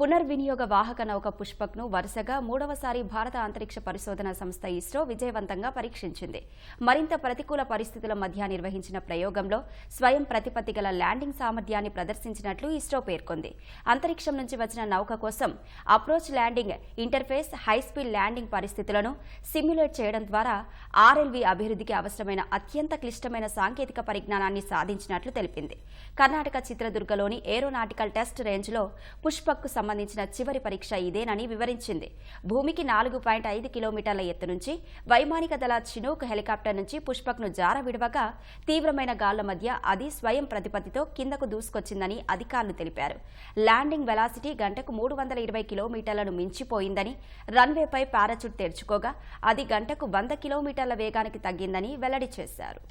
పునర్వినియోగ వాహక నౌక పుష్పక్ను వరుసగా మూడవసారి భారత అంతరిక్ష పరిశోధన సంస్థ ఇస్రో విజయవంతంగా పరీక్షించింది. మరింత ప్రతికూల పరిస్థితుల మధ్య నిర్వహించిన ప్రయోగంలో స్వయం ప్రతిపత్తి గల ల్యాండింగ్ సామర్థ్యాన్ని ప్రదర్శించినట్లు ఇస్రో పేర్కొంది. అంతరిక్షం నుంచి వచ్చిన నౌక కోసం approach landing interface high speed landing పరిస్థితులను సిమ్యులేట్ చేయడం ద్వారా ఆర్ఎల్వి అభివృద్ధికి అవసరమైన అత్యంత క్లిష్టమైన సాంకేతిక పరిజ్ఞానాన్ని సాధించినట్లు తెలిపింది. కర్ణాటక చిత్రదుర్గలోని ఏరోనాటికల్ టెస్ట్ రేంజ్లో పుష్పక్కు సంబంధించిన చివరి పరీక్ష ఇదేనని వివరించింది. భూమికి నాలుగు పాయింట్ ఐదు కిలోమీటర్ల ఎత్తు నుంచి వైమానిక దళ చినూక్ హెలికాప్టర్ నుంచి పుష్పక్ను జార విడవగా తీవ్రమైన గాళ్ళ మధ్య అది స్వయం ప్రతిపత్తితో కిందకు దూసుకొచ్చిందని అధికారులు తెలిపారు. ల్యాండింగ్ వెలాసిటీ గంటకు మూడు వందల ఇరవై కిలోమీటర్లను మించిపోయిందని రన్వేపై పారాచూట్ తెరుచుకోగా అది గంటకు వంద కిలోమీటర్ల వేగానికి తగ్గిందని వెల్లడి చేశారు.